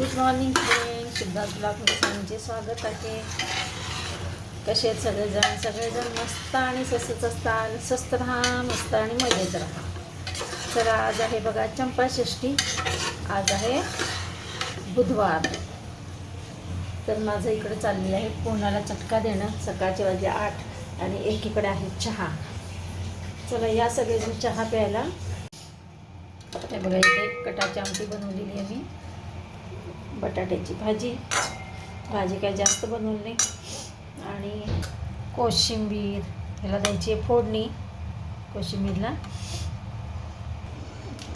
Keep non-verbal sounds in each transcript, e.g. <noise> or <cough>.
Good morning friend. Siddharth ब्लॉगमध्ये सगळ्यांचे स्वागत आहे. कसे आहेत सगळेजण? सगळेजण मस्त आणि स्वस्तच असता स्वस्त राहा मस्त आणि मजेत राहा. तर आज आहे बघा चंपाषष्ठी. आज आहे बुधवार. तर माझं इकडे चालली आहे कोणाला चटका देणं. सकाळचे वाजे आठ आणि एकीकडे आहे चहा. चला या सगळेजण चहा प्यायला. हे बघा इथे कटाची आमटी बनवलेली आहे मी. बटाट्याची भाजी. भाजी काय जास्त बनवली नाही. आणि कोशिंबीर ह्याला द्यायची आहे फोडणी. कोशिंबीरला.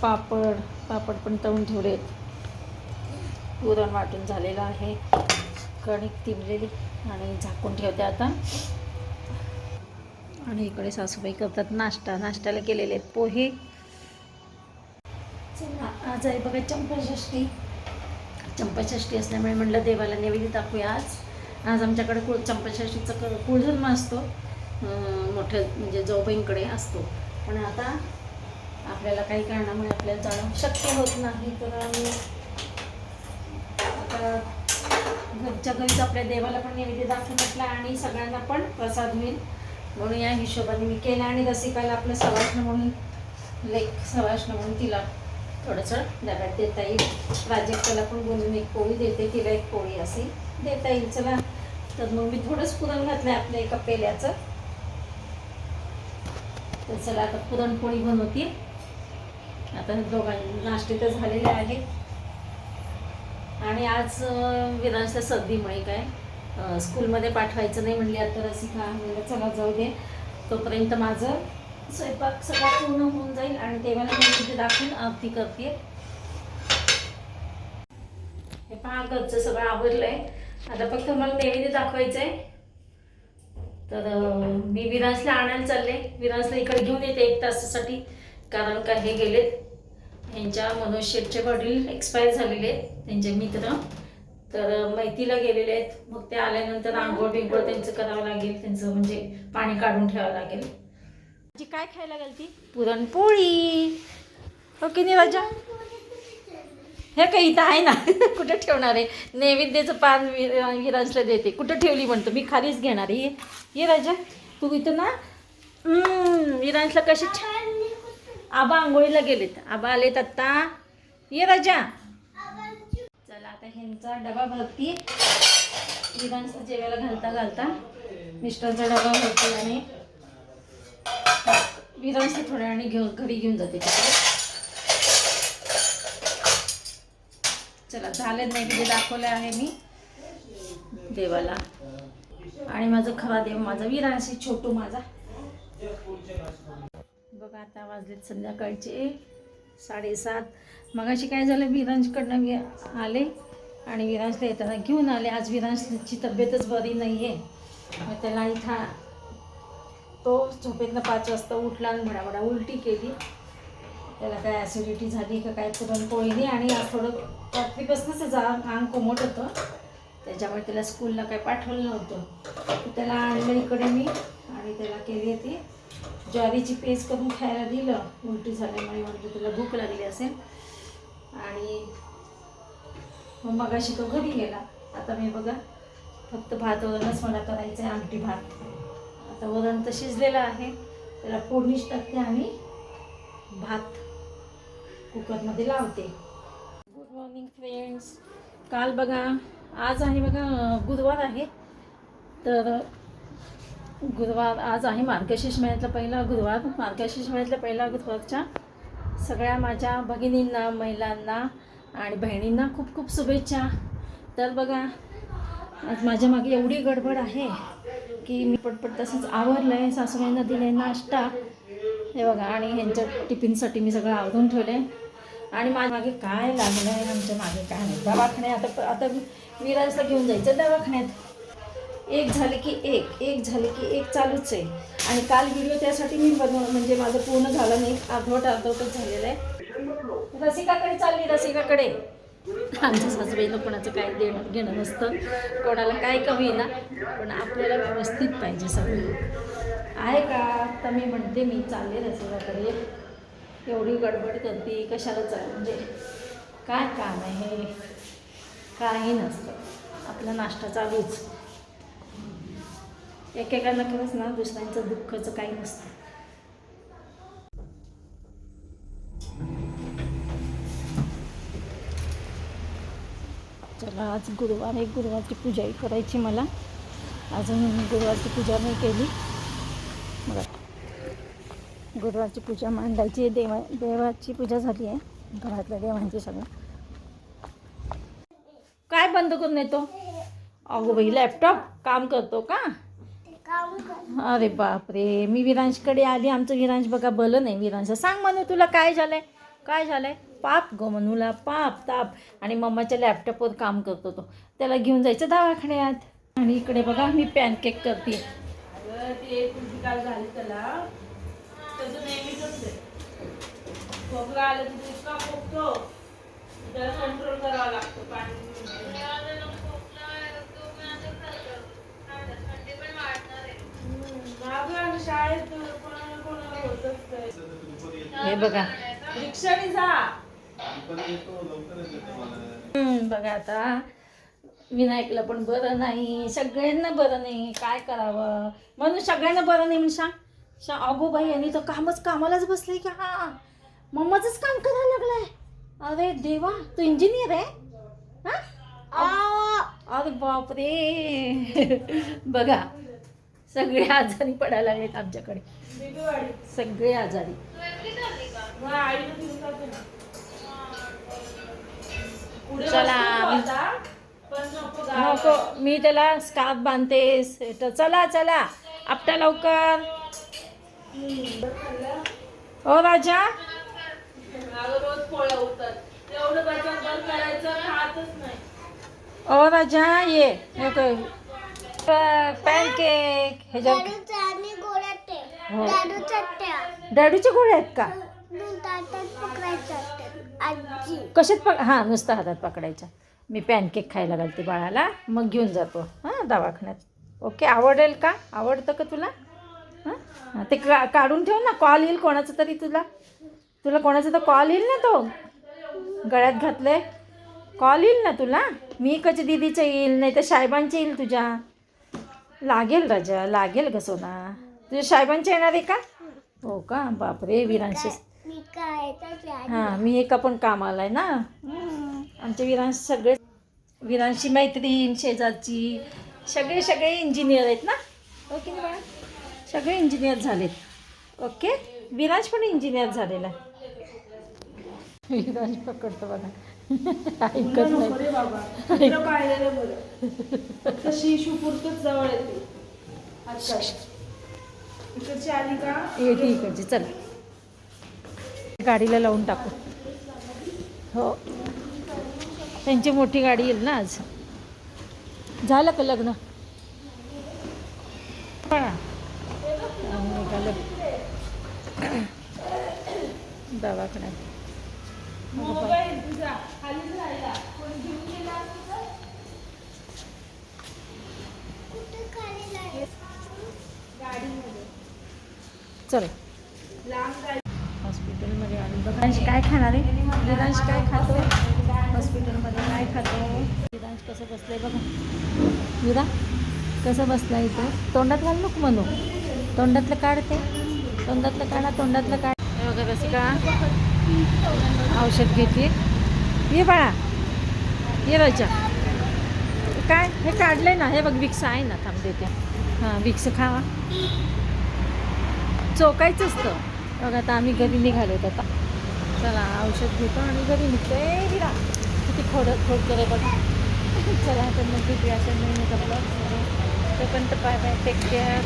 पापड पापड पण तळून ठेवलेत. पुरण वाटून झालेलं आहे. कणिक तिबलेली आणि झाकून ठेवते आता. आणि इकडे सासूबाई करतात नाश्ता. नाश्त्याला केलेले आहेत पोहे. चला आज आहे बघा चंपाषष्ठी चंपाषष्ठी असल्यामुळे म्हटलं देवाला नैवेद्य दाखवूया आज. आज आमच्याकडे कुळ चंपाषष्ठीचा क कुळधर्म असतो. मोठ्या म्हणजे जोबाईंकडे असतो. पण आता आपल्याला काही कारणामुळे आपल्याला जाणं शक्य होत नाही तर आम्ही आता घरच्या घरीच आपल्या देवाला पण नैवेद्य दाखवून म्हटला आणि सगळ्यांना पण प्रसाद होईल. म्हणून या हिशोबाने मी केलं आणि रसिकाला आपलं सवाष्ण म्हणून लेख सवाष्ण म्हणून तिला थोडंसं डब्यात देता येईल. प्राजक्ताला पण बोलून एक पोळी देते तिला एक पोळी अशी देता येईल. चला तर मग मी थोडंच पुरण घातलं आहे आपल्या एका पेल्याचं. तर चला आता पुरणपोळी बनवते आता दोघां नाश्ते तर झालेले आहे आणि आज अं, सर्दीमुळे काय स्कूलमध्ये पाठवायचं नाही म्हणली आता रसिका म्हणलं चला जाऊ दे. तोपर्यंत माझं स्वयंपाक सगळा पूर्ण होऊन जाईल आणि देवाला नैवेद्य दाखवून आरती करते. हे पहा घरचं सगळं आवरलंय. आता फक्त मला नैवेद्य दाखवायचं आहे तर मी विरासला आणायला चालले. विरासला इकडे घेऊन येते एक तासासाठी कारण का हे गेलेत. यांच्या मनोज शेठचे वडील एक्सपायर झालेले आहेत त्यांचे मित्र. तर मैतीला गेलेले आहेत. मग ते आल्यानंतर आंघोळ बिंघोळ त्यांचं करावं लागेल. त्यांचं म्हणजे पाणी काढून ठेवावं लागेल. जी काय खायला घालती? पुरणपोळी. हो की नाही राजा हे काही इथं आहे ना? <laughs> कुठं ठेवणार आहे? नैवेद्याचं पान विराजला देते. कुठं ठेवली म्हणतो? मी खालीच घेणार आहे. ये ये राजा. तू इथं ना? हम्म, विराजला कशी छान आबा आंघोळीला गेलेत. आबा आलेत आत्ता. ये राजा. चला आता ह्यांचा डबा भरती. विरांशला जेवायला घालता घालता. मिस्टरचा डबा भरती आणि विरांशला थोड्या वेळाने घेऊन घरी घेऊन जाते तिकडे. चला झालं नाही तिथे दाखवलं आहे मी देवाला. आणि माझं खरा देव माझा विरांशी छोटू माझा. बघा आता वाजलेत संध्याकाळचे साडेसात. मगाशी काय झालं विरांजकडनं वि आले आणि विरांजला येताना घेऊन आले. आज विरांशची तब्येतच बरी नाही आहे मग त्याला इथं तो झोपेतनं पाच वाजता उठला आणि भडाभडा उलटी केली. त्याला काय ॲसिडिटी झाली का काय पुरणपोळीने आणि आज थोडं रात्रीपासूनच त्याचं अंग कोमट होतं. त्याच्यामुळे त्याला स्कूलला काय पाठवलं नव्हतं. त्याला आणलं इकडे मी आणि त्याला केली होती ज्वारीची पेस्ट करून खायला दिलं. उलटी झाल्यामुळे म्हटलं त्याला भूक लागली असेल. आणि मग मगाशी तो घरी गेला. आता मी बघा फक्त भात वगैरेच मला करायचं आहे आमटी भात. आता वरण तर शिजलेलं आहे. त्याला फोडणीच टाकते आणि भात कुकरमध्ये लावते. गुड मॉर्निंग फ्रेंड्स काल बघा आज आहे बघा गुरुवार आहे. तर गुरुवार आज आहे मार्गशीर्ष महिन्यातला पहिला गुरुवार. मार्गशीर्ष महिन्यातला पहिला गुरुवारच्या सगळ्या माझ्या भगिनींना महिलांना आणि बहिणींना खूप खूप शुभेच्छा. तर बघा आज माझ्या मागे एवढी गडबड आहे. की मी पटपट तसंच आवरलं आहे सासूबाईंना दिले नाश्ता. हे बघा आणि ह्यांच्या टिफिनसाठी मी सगळं आवरून ठेवलं आहे आणि माझ्या मागे काय लागलं आहे आमच्या मागे काय नाही. दवाखान्यात आता आता विराजला घेऊन जायचं दवाखान्यात. एक झाले की एक एक झाले की एक चालूच आहे. आणि काल व्हिडिओ त्यासाठी मी बनव म्हणजे माझं पूर्ण झालं नाही अर्धवट अर्धवटच झालेलं आहे. रसिकाकडे चालली रसिकाकडे. आमच्या सासूबाईला कोणाचं काय देणं घेणं नसतं. कोणाला काय कमी ना पण आपल्याला व्यवस्थित पाहिजे सगळं. आहे का? तर मी म्हणते मी चालले रसिकाकडे एवढी गडबड करते कशाला चाल म्हणजे काय काम आहे हे? काही नसतं. आपला नाश्ता चालूच. एकेकांना खरंच ना दुसऱ्यांचं दुःखाचं काही नसतं. चला आज गुरुवार आहे. गुरुवारची पूजाही करायची मला. अजून गुरुवारची पूजा नाही केली. बघा. गुरुवारची पूजा मांडायची देवा देवाची पूजा झाली आहे. घरातल्या देवांची सगळं. काय बंद करून येतो? अगो बाई लॅपटॉप काम करतो का? अरे बापरे मी विरांशकडे आली. आमचं विरांश बघा बलं नाही. विरांश सांग म्हणे तुला काय झालंय? काय झालंय? पाप गो मनूला पाप ताप. आणि मम्माच्या लॅपटॉपवर काम करतो तो त्याला घेऊन जायचं दवाखान्यात. आणि इकडे बघा मी पॅनकेक करते ते काय झाली त्याला. त्याचं नेहमीच खोकला आलं की इतका खोकतो. त्याला कंट्रोल करावा लागतो पाणी शाळेत कोणाला कोणाला होत असतंय हे बघा रिक्षाने जा. हम्म, बघा आता. विनायकला पण बरं नाही सगळ्यांना बरं नाही काय करावं? म्हणून सगळ्यांना बरं नाही म्हणून सांग. शा अगो बाई यांनी तर कामच कामालाच बसलंय का हा. मम्माचंच काम करायला लागलाय. अरे देवा तू इंजिनियर आहे? हा? अरे बापरे. बघा सगळे आजारी पडायला लागलेत आमच्याकडे. सगळे आजारी. चला नको मी त्याला स्कार्फ बांधते चला चला. आपटा लवकर. ओ राजा. रोज ओ राजा ये. पॅनकेक ह्याच्या हो. डॅडूच्या गोळ्या आहेत का? आजी. कशात पक हां नुसतं हातात पकडायच्या मी पॅनकेक खायला घालते बाळाला. मग घेऊन जातो. हां दवाखान्यात. ओके आवडेल का? आवडतं का तुला? हां? ते का काढून ठेव ना. कॉल येईल कोणाचा तरी तुला. तुला कोणाचा तर कॉल येईल ना तो? गळ्यात घातले कॉल येईल ना तुला? मी कच दिदीचं येईल नाही तर साहेबांचे येईल तुझ्या. लागेल राजा लागेल ग सोना. तुझ्या साहेबांचे येणार आहे का? हो का? बापरे विरांशी हां मी एका पण कामाला आहे ना? हम्म. आमचे विरांश सगळे विरांशी मैत्रीण शेजारची सगळे सगळे इंजिनियर आहेत ना? ओके ना बाळा? सगळे इंजिनियर झालेत. ओके? विरांश पण इंजिनियर झालेला आहे. विरांश पकडतो बघा. ऐकत नाही. जवळ येते. अच्छा इकडची आली का? येते इकडची. चल. गाडीला लावून टाकू. हो. त्यांची मोठी गाडी येईल ना आज? झालं का लग्न? पण निघालं. दवाखान्यात. चला तुझा खालीच राहिला कोणी घेऊन गेला असेल तर? कुठे खाली जायचं चल लांब जायचं हॉस्पिटलमध्ये आली बघांश काय खाणार? आहे विरांश काय खातो? हॉस्पिटलमध्ये काय खातो? विरांश कसं बसलंय बघा. विरा कसं बसला इथं? तोंडात घाल नको म्हणू. तोंडातलं काढते तोंडातलं काढा तोंडातलं काढ. बघा का औषध घेते. ये बाळा. ये राजा. काय? हे काढलंय ना. हे बघ विक्स आहे ना. थांब देते. हां विक्स खावा. चोकायचं असतं. बघा आता आम्ही घरी निघालो आता. चला औषध घेतो आणि घरी निघतो ए विरा किती खोड खोड करे बघा. चला तर मग किती अशा महिन्याचा ब्लॉग तोपर्यंत बाय बाय टेक केअर